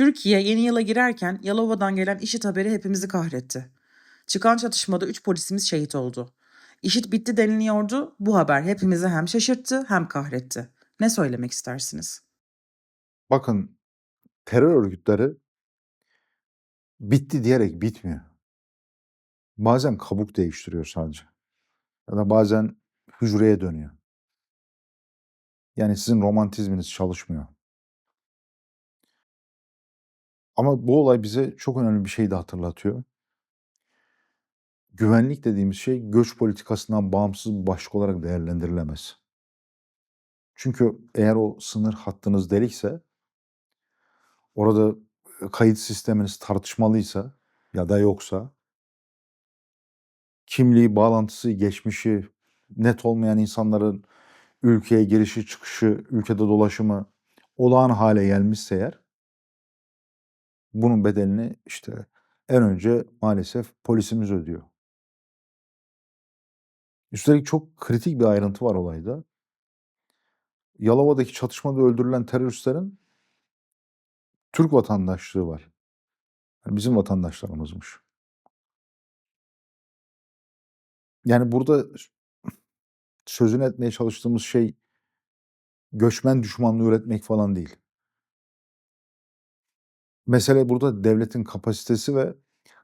Türkiye yeni yıla girerken Yalova'dan gelen IŞİD haberi hepimizi kahretti. Çıkan çatışmada 3 polisimiz şehit oldu. IŞİD bitti deniliyordu. Bu haber hepimizi hem şaşırttı hem kahretti. Ne söylemek istersiniz? Bakın terör örgütleri bitti diyerek bitmiyor. Bazen kabuk değiştiriyor sadece. Ya da bazen hücreye dönüyor. Yani sizin romantizminiz çalışmıyor. Ama bu olay bize çok önemli bir şey de hatırlatıyor. Güvenlik dediğimiz şey göç politikasından bağımsız bir başlık olarak değerlendirilemez. Çünkü eğer o sınır hattınız delikse, orada kayıt sisteminiz tartışmalıysa ya da yoksa, kimliği, bağlantısı, geçmişi net olmayan insanların ülkeye girişi, çıkışı, ülkede dolaşımı olağan hale gelmişse eğer, bunun bedelini işte en önce maalesef polisimiz ödüyor. Üstelik çok kritik bir ayrıntı var olayda. Yalova'daki çatışmada öldürülen teröristlerin Türk vatandaşlığı var. Yani bizim vatandaşlarımızmış. Yani burada sözünü etmeye çalıştığımız şey göçmen düşmanlığı üretmek falan değil. Mesele burada devletin kapasitesi ve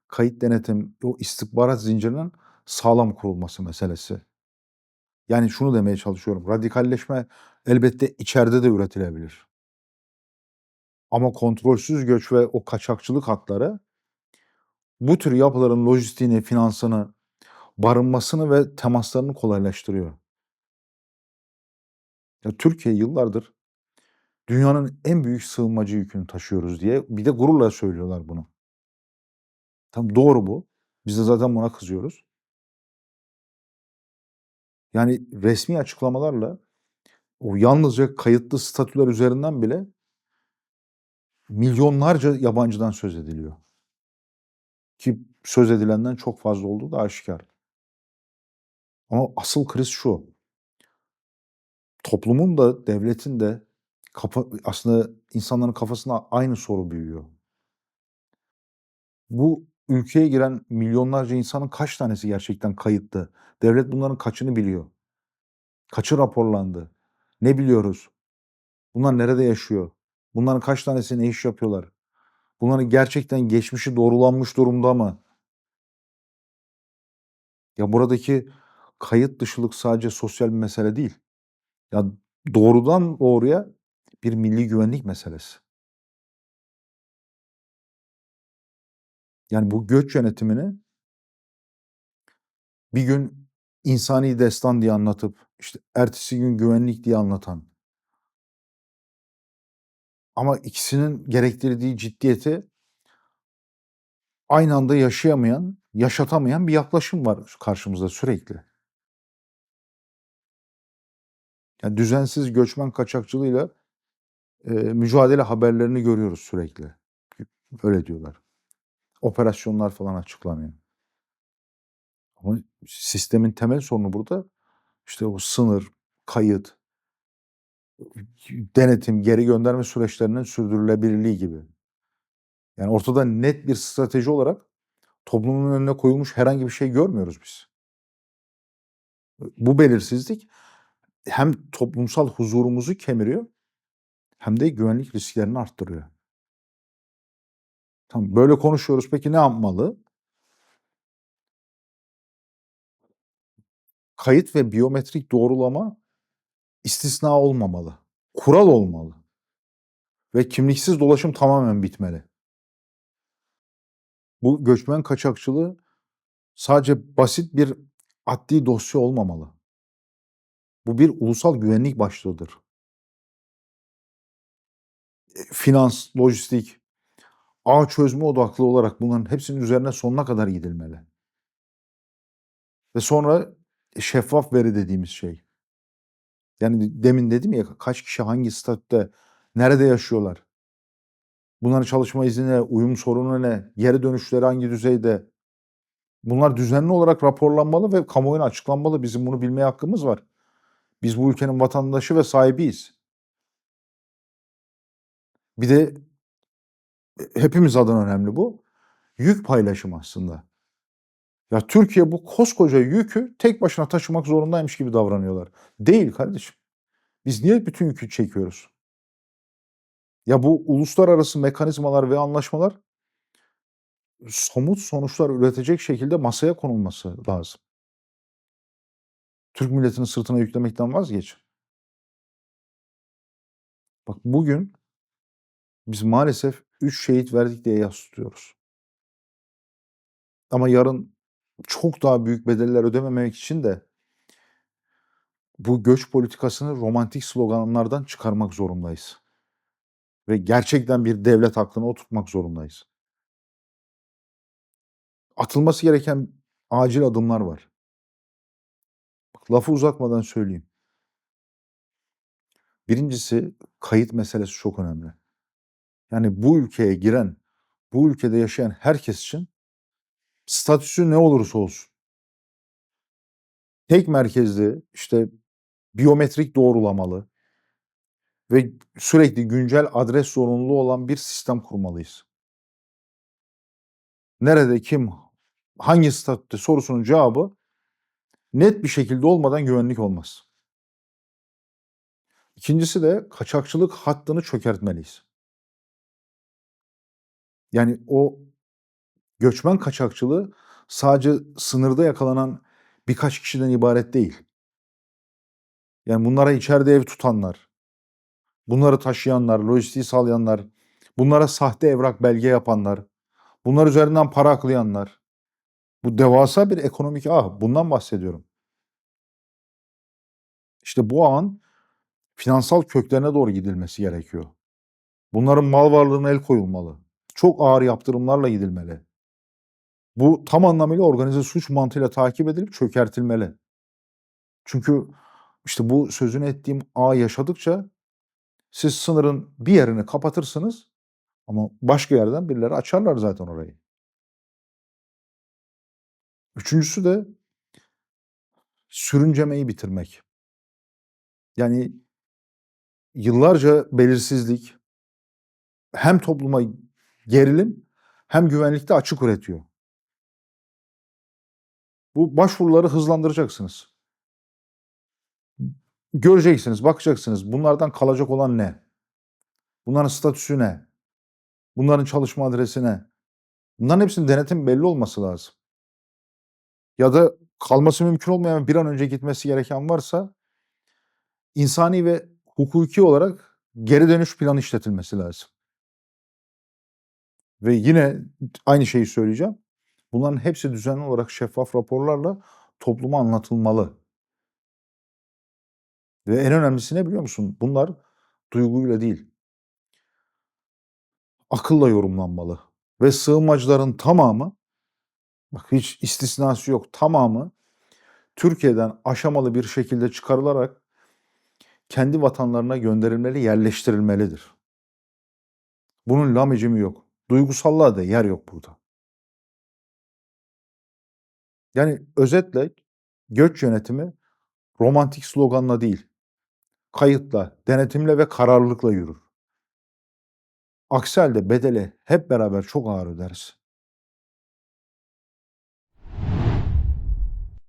kayıt denetim, o istihbarat zincirinin sağlam kurulması meselesi. Yani şunu demeye çalışıyorum. Radikalleşme elbette içeride de üretilebilir. Ama kontrolsüz göç ve o kaçakçılık hatları bu tür yapıların lojistiğini, finansını, barınmasını ve temaslarını kolaylaştırıyor. Ya Türkiye yıllardır dünyanın en büyük sığınmacı yükünü taşıyoruz diye bir de gururla söylüyorlar bunu. Tam doğru bu. Biz de zaten buna kızıyoruz. Yani resmi açıklamalarla o yalnızca kayıtlı statüler üzerinden bile milyonlarca yabancıdan söz ediliyor. Ki söz edilenden çok fazla olduğu da aşikar. Ama asıl kriz şu. Toplumun da devletin de kafa, aslında insanların kafasında aynı soru büyüyor. Bu ülkeye giren milyonlarca insanın kaç tanesi gerçekten kayıtlı? Devlet bunların kaçını biliyor? Kaçı raporlandı? Ne biliyoruz? Bunlar nerede yaşıyor? Bunların kaç tanesi ne iş yapıyorlar? Bunların gerçekten geçmişi doğrulanmış durumda mı? Ya buradaki kayıt dışılık sadece sosyal bir mesele değil. Ya doğrudan doğruya bir milli güvenlik meselesi. Yani bu göç yönetimini bir gün insani destan diye anlatıp işte ertesi gün güvenlik diye anlatan ama ikisinin gerektirdiği ciddiyeti aynı anda yaşayamayan, yaşatamayan bir yaklaşım var karşımızda sürekli. Yani düzensiz göçmen kaçakçılığıyla e, mücadele haberlerini görüyoruz sürekli. Öyle diyorlar. Operasyonlar falan açıklanıyor. Ama sistemin temel sorunu burada işte o sınır, kayıt, denetim, geri gönderme süreçlerinin sürdürülebilirliği gibi. Yani ortada net bir strateji olarak toplumun önüne koyulmuş herhangi bir şey görmüyoruz biz. Bu belirsizlik hem toplumsal huzurumuzu kemiriyor hem de güvenlik risklerini arttırıyor. Tamam, böyle konuşuyoruz. Peki ne yapmalı? Kayıt ve biyometrik doğrulama istisna olmamalı. Kural olmalı. Ve kimliksiz dolaşım tamamen bitmeli. Bu göçmen kaçakçılığı sadece basit bir adli dosya olmamalı. Bu bir ulusal güvenlik başlığıdır. E, finans, lojistik, ağ çözme odaklı olarak bunların hepsinin üzerine sonuna kadar gidilmeli. Ve sonra şeffaf veri dediğimiz şey. Yani demin dedim ya kaç kişi hangi statüde, nerede yaşıyorlar? Bunların çalışma izni ne, uyum sorunu ne, geri dönüşleri hangi düzeyde? Bunlar düzenli olarak raporlanmalı ve kamuoyuna açıklanmalı. Bizim bunu bilmeye hakkımız var. Biz bu ülkenin vatandaşı ve sahibiyiz. Bir de hepimiz adına önemli bu. Yük paylaşımı aslında. Ya Türkiye bu koskoca yükü tek başına taşımak zorundaymış gibi davranıyorlar. Değil kardeşim. Biz niye bütün yükü çekiyoruz? Ya bu uluslararası mekanizmalar ve anlaşmalar somut sonuçlar üretecek şekilde masaya konulması lazım. Türk milletinin sırtına yüklemekten vazgeç. Bak bugün biz maalesef 3 şehit verdik diye yas tutuyoruz. Ama yarın çok daha büyük bedeller ödememek için de bu göç politikasını romantik sloganlardan çıkarmak zorundayız. Ve gerçekten bir devlet aklına oturtmak zorundayız. Atılması gereken acil adımlar var. Bak, lafı uzatmadan söyleyeyim. Birincisi kayıt meselesi çok önemli. Yani bu ülkeye giren, bu ülkede yaşayan herkes için statüsü ne olursa olsun. Tek merkezli, işte biyometrik doğrulamalı ve sürekli güncel adres zorunluluğu olan bir sistem kurmalıyız. Nerede kim, hangi statüde sorusunun cevabı net bir şekilde olmadan güvenlik olmaz. İkincisi de kaçakçılık hattını çökertmeliyiz. Yani o göçmen kaçakçılığı sadece sınırda yakalanan birkaç kişiden ibaret değil. Yani bunlara içeride ev tutanlar, bunları taşıyanlar, lojistiği sağlayanlar, bunlara sahte evrak belge yapanlar, bunlar üzerinden para aklayanlar. Bu devasa bir ekonomik ağ. Bundan bahsediyorum. İşte bu ağın finansal köklerine doğru gidilmesi gerekiyor. Bunların mal varlığına el koyulmalı. Çok ağır yaptırımlarla gidilmeli. Bu tam anlamıyla organize suç mantığıyla takip edilip çökertilmeli. Çünkü işte bu sözünü ettiğim ağ yaşadıkça siz sınırın bir yerini kapatırsınız ama başka yerden birileri açarlar zaten orayı. Üçüncüsü de sürüncemeyi bitirmek. Yani yıllarca belirsizlik hem topluma gerilim hem güvenlikte açık üretiyor. Bu başvuruları hızlandıracaksınız. Göreceksiniz, bakacaksınız bunlardan kalacak olan ne? Bunların statüsü ne? Bunların çalışma adresi ne? Bunların hepsinin denetim belli olması lazım. Ya da kalması mümkün olmayan bir an önce gitmesi gereken varsa insani ve hukuki olarak geri dönüş planı işletilmesi lazım. Ve yine aynı şeyi söyleyeceğim. Bunların hepsi düzenli olarak şeffaf raporlarla topluma anlatılmalı. Ve en önemlisi ne biliyor musun? Bunlar duyguyla değil, akılla yorumlanmalı. Ve sığınmacıların tamamı, bak hiç istisnası yok, tamamı Türkiye'den aşamalı bir şekilde çıkarılarak kendi vatanlarına gönderilmeli, yerleştirilmelidir. Bunun lamicimi yok. Duygusallığa da yer yok burada. Yani özetle göç yönetimi romantik sloganla değil, kayıtla, denetimle ve kararlılıkla yürür. Aksi halde bedeli hep beraber çok ağır öderiz.